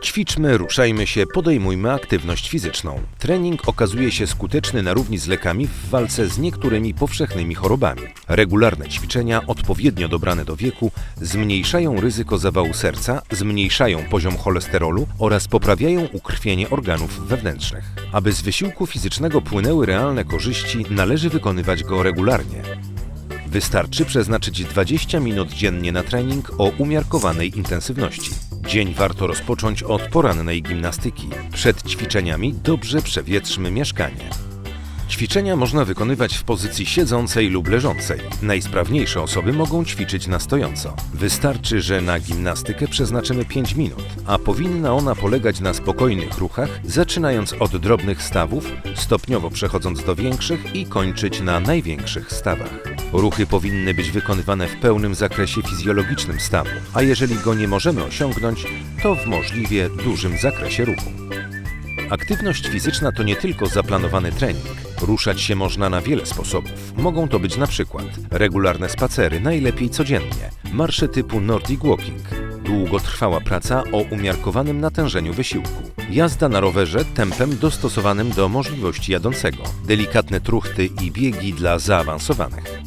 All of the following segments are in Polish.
Ćwiczmy, ruszajmy się, podejmujmy aktywność fizyczną. Trening okazuje się skuteczny na równi z lekami w walce z niektórymi powszechnymi chorobami. Regularne ćwiczenia, odpowiednio dobrane do wieku, zmniejszają ryzyko zawału serca, zmniejszają poziom cholesterolu oraz poprawiają ukrwienie organów wewnętrznych. Aby z wysiłku fizycznego płynęły realne korzyści, należy wykonywać go regularnie. Wystarczy przeznaczyć 20 minut dziennie na trening o umiarkowanej intensywności. Dzień warto rozpocząć od porannej gimnastyki. Przed ćwiczeniami dobrze przewietrzmy mieszkanie. Ćwiczenia można wykonywać w pozycji siedzącej lub leżącej. Najsprawniejsze osoby mogą ćwiczyć na stojąco. Wystarczy, że na gimnastykę przeznaczymy 5 minut, a powinna ona polegać na spokojnych ruchach, zaczynając od drobnych stawów, stopniowo przechodząc do większych i kończyć na największych stawach. Ruchy powinny być wykonywane w pełnym zakresie fizjologicznym stawu, a jeżeli go nie możemy osiągnąć, to w możliwie dużym zakresie ruchu. Aktywność fizyczna to nie tylko zaplanowany trening. Ruszać się można na wiele sposobów. Mogą to być na przykład regularne spacery, najlepiej codziennie, marsze typu Nordic Walking, długotrwała praca o umiarkowanym natężeniu wysiłku, jazda na rowerze tempem dostosowanym do możliwości jadącego, delikatne truchty i biegi dla zaawansowanych.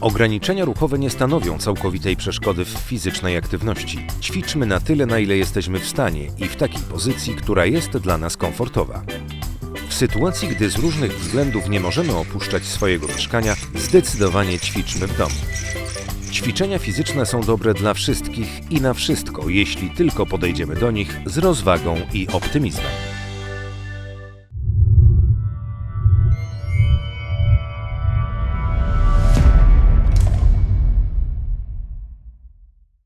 Ograniczenia ruchowe nie stanowią całkowitej przeszkody w fizycznej aktywności. Ćwiczmy na tyle, na ile jesteśmy w stanie i w takiej pozycji, która jest dla nas komfortowa. Sytuacji, gdy z różnych względów nie możemy opuszczać swojego mieszkania, zdecydowanie ćwiczmy w domu. Ćwiczenia fizyczne są dobre dla wszystkich i na wszystko, jeśli tylko podejdziemy do nich z rozwagą i optymizmem.